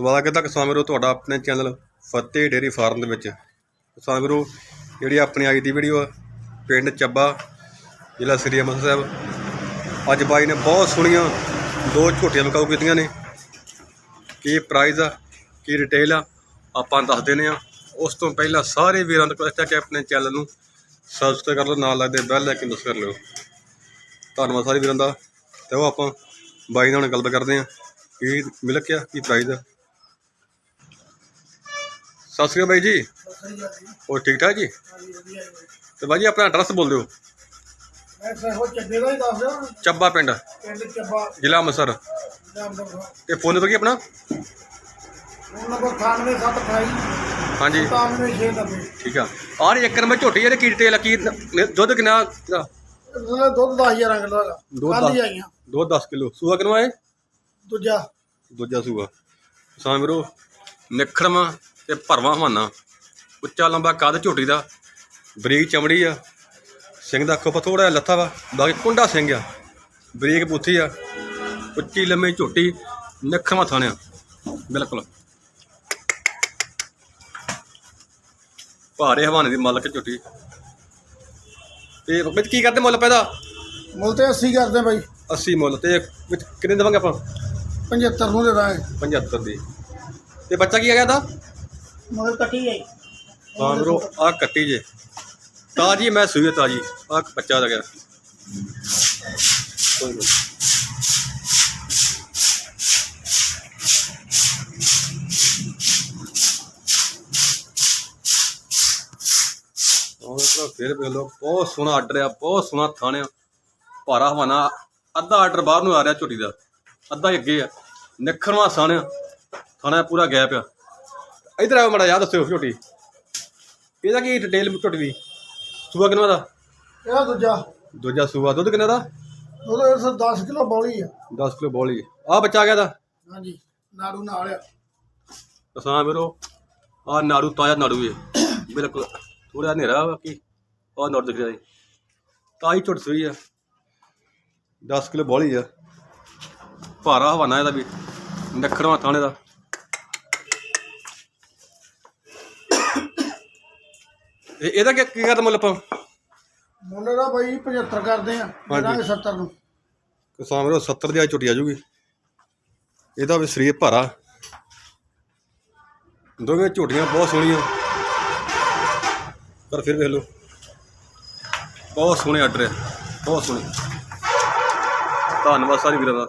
ਸਵਾਗਤ ਹੈ ਕਿਸਾਨ ਵੀਰੋ ਤੁਹਾਡਾ ਆਪਣੇ ਚੈਨਲ ਫਤਿਹ ਡੇਰੀ ਫਾਰਮ ਦੇ ਵਿੱਚ। ਕਿਸਾਨ ਵੀਰੋ ਜਿਹੜੀ ਆਪਣੀ ਅੱਜ ਦੀ ਵੀਡੀਓ ਆ, ਪਿੰਡ ਚੱਬਾ, ਜ਼ਿਲ੍ਹਾ ਸ੍ਰੀ ਅੰਮ੍ਰਿਤਸਰ ਸਾਹਿਬ। ਅੱਜ ਬਾਈ ਨੇ ਬਹੁਤ ਸੋਹਣੀਆਂ ਦੋ ਝੋਟੀਆਂ ਵਿਕਾਊ ਕੀਤੀਆਂ ਨੇ। ਕੀ ਪ੍ਰਾਈਸ ਆ, ਕੀ ਰਿਟੇਲ ਆ, ਆਪਾਂ ਦੱਸ ਦਿੰਦੇ ਆ ਉਸ ਤੋਂ ਪਹਿਲਾਂ ਸਾਰੇ ਵੀਰਾਂ ਨੂੰ ਰਿਕੁਐਸਟ ਹੈ ਕਿ ਆਪਣੇ ਚੈਨਲ ਨੂੰ ਸਬਸਕ੍ਰਾਈਬ ਕਰ ਲਓ, ਨਾਲ ਲੱਗਦੇ ਬੈਲ ਆਈਕਨ ਦੱਸ ਕਰ ਲਿਓ। ਧੰਨਵਾਦ ਸਾਰੇ ਵੀਰਾਂ ਦਾ। ਤੇ ਉਹ ਆਪਾਂ ਬਾਈ ਨਾਲ ਗੱਲਬਾਤ ਕਰਦੇ ਆ ਕੀ ਮਿਲ ਗਿਆ, ਕੀ ਪ੍ਰਾਈਸ ਆ। ਸਤਿ ਸ਼੍ਰੀ ਅਕਾਲ ਬਾਈ ਜੀ। ਹੋਰ ਠੀਕ ਠਾਕ ਜੀ? ਤੇ ਬਾਈ ਜੀ ਆਪਣਾ ਐਡਰੈਸ ਬੋਲ ਦਿਓ। ਮੈਂ ਸਹੋ ਚੱਬੇ ਦਾ ਹੀ ਦੱਸ ਦਿਓ ਚੱਬਾ ਪਿੰਡ। ਪਿੰਡ ਚੱਬਾ। ਜ਼ਿਲ੍ਹਾ ਅੰਮ੍ਰਿਤਸਰ। ਤੇ ਫੋਨ ਨੰਬਰ ਕੀ ਆਪਣਾ? ਉਹਨਾਂ ਕੋਲ 98728 ਹਾਂਜੀ। 97690 ਠੀਕ ਆ। ਆਹ ਇੱਕ ਨੰਬਰ ਝੋਟੀ ਇਹਦੇ ਕੀ ਡਿਟੇਲ ਆ? ਕੀ ਨ- ਦੁੱਧ ਕਿੰਨਾ ਦੁੱਧ 10000 ਕਿਲੋ ਦਾ ਦੁੱਧ ਕੱਲ੍ਹ ਹੀ ਦਸ- ਆਈਆਂ। ਦੁੱਧ 10 ਕਿਲੋ। ਸੂਆ ਕਿਨਵਾ ਹੈ ਦੂਜਾ। ਦੂਜਾ ਸੂਆ। ਕਿਸਾਨ ਵੀਰੋ ਨਿਖੜਵਾ ਤੇ ਭਰਵਾ ਹਵਾਨਾ। ਉੱਚਾ ਲੰਬਾ ਕੱਦ ਝੋਟੀ ਦਾ। ਬਰੀਕ ਚਮੜੀ ਆ। ਸਿੰਘ ਦਾ ਅੱਖੋਂ ਥੋੜਾ ਜਿਹਾ ਲੱਥਾ ਵਾ। ਬਾਕੀ ਕੁੰਡਾ ਸਿੰਘ ਆ। ਬਰੀਕ ਬੁੱਥੀ ਆ। ਉੱਚੀ ਲੰਮੀ ਝੋਟੀ ਨਿਖੜਵਾ ਥਾਣਿਆ। ਬਿਲਕੁਲ। ਭਾਰੇ ਹਵਾਨੇ ਦੀ ਮਾਲਕ ਝੋਟੀ। ਤੇ ਵਿੱਚ ਕੀ ਕਰਦੇ ਮੁੱਲ ਪੈਦਾ? ਮੁੱਲ ਤੇ 80 ਕਰਦੇ ਬਾਈ। 80 ਮੁੱਲ ਤੇ ਵਿੱਚ ਕਿੰਨੇ ਦੇਵਾਂਗੇ ਆਪਾਂ? 75 ਨੂੰ ਦੇ ਦਾਂਗੇ। 75 ਦੀ। ਤੇ ਬੱਚਾ ਕੀ ਹੈਗਾ ਇਹਦਾ? ਮਗਰ ਕੱਟੀ ਜਾਈ ਤਾਂ ਵੀਰੋ ਆ ਕੱਟੀ ਜੇ। ਤਾਜੀ, ਮੈਂ ਸੂਈ ਤਾਜੀ। ਆ ਬੱਚਾ ਦਾ ਕੋਈ ਨੀ। ਫਿਰ ਵੇਖ ਲਓ, ਬਹੁਤ ਸੋਹਣਾ ਆਰਡਰ ਆ, ਬਹੁਤ ਸੋਹਣਾ ਥਾਣਿਆ ਭਾਰਾ ਹਵਾਨਾ, ਅੱਧਾ ਆਰਡਰ ਬਾਹਰ ਨੂੰ ਆ ਰਿਹਾ ਝੋਟੀ ਦਾ। ਅੱਧਾ ਅੱਗੇ ਆ। ਨਿਖਰਵਾ ਸਾਣਿਆ ਥਾਣਾ ਪੂਰਾ ਗੈਪ ਆ। ਇਧਰ ਆਓ ਮੜਾ ਯਾਦ ਦੱਸਿਓ ਝੋਟੀ। ਇਹਦਾ ਕੀ ਡਿਟੇਲ ਝੋਟੀ ਦੀ? ਸੂਆ ਕਿੰਨਾ ਦਾ? ਇਹਦਾ ਦੂਜਾ। ਦੂਜਾ ਸੂਆ ਦੁੱਧ ਕਿੰਨਾ ਦਾ? ਉਹਦੇ 10 ਕਿਲੋ ਬੌਲੀ ਆ। 10 ਕਿਲੋ ਬੋਲੀ। ਆ ਬੱਚਾ ਆ ਗਿਆ ਦਾ ਹਾਂਜੀ ਨਾੜੂ ਨਾਲ ਆ। ਕਸਾਂ ਵੀਰੋ ਆ ਨਾੜੂ ਤਾਜ਼ਾ ਨਾੜੂ ਏ। ਬਿਲਕੁਲ ਥੋੜਾ ਹਨੇਰਾ ਬਾਕੀ ਆ ਨਾੜ ਦਿਖ ਰਿਹਾ ਜੀ। ਤਾਜੀ ਝੁੱਟ ਸੂਈ ਆ। 10 ਕਿਲੋ ਬੋਲੀ ਆ। ਭਾਰਾ ਹਵਾਨਾ ਇਹਦਾ ਵੀ ਨਖੜਵਾ ਥਾਣੇ ਦਾ। ਇਹ ਇਹਦਾ ਕੀ ਕੀ ਕਰਦਾ ਮੁੱਲ ਆਪਾਂ? ਮੁੱਲ ਦਾ ਬਾਈ 75 ਕਰਦੇ ਆ ਦੇਦਾਂਗੇ 70 ਨੂੰ। ਕਿਸਾਨ ਵੀਰੋ 70 ਦੀ ਆ ਝੁੱਟੀ ਆ ਜੂਗੀ ਇਹਦਾ ਵੀ ਸਰੀਰ ਭਾਰਾ। ਦੋਵੇਂ ਝੋਟੀਆਂ ਬਹੁਤ ਸੋਹਣੀਆਂ। ਪਰ ਫਿਰ ਵੇਖ ਲਓ ਬਹੁਤ ਸੋਹਣੇ ਆਰਡਰ ਹੈ ਬਹੁਤ ਸੋਹਣੇ। ਧੰਨਵਾਦ ਸਾਰੇ ਵੀਰਾਂ ਦਾ।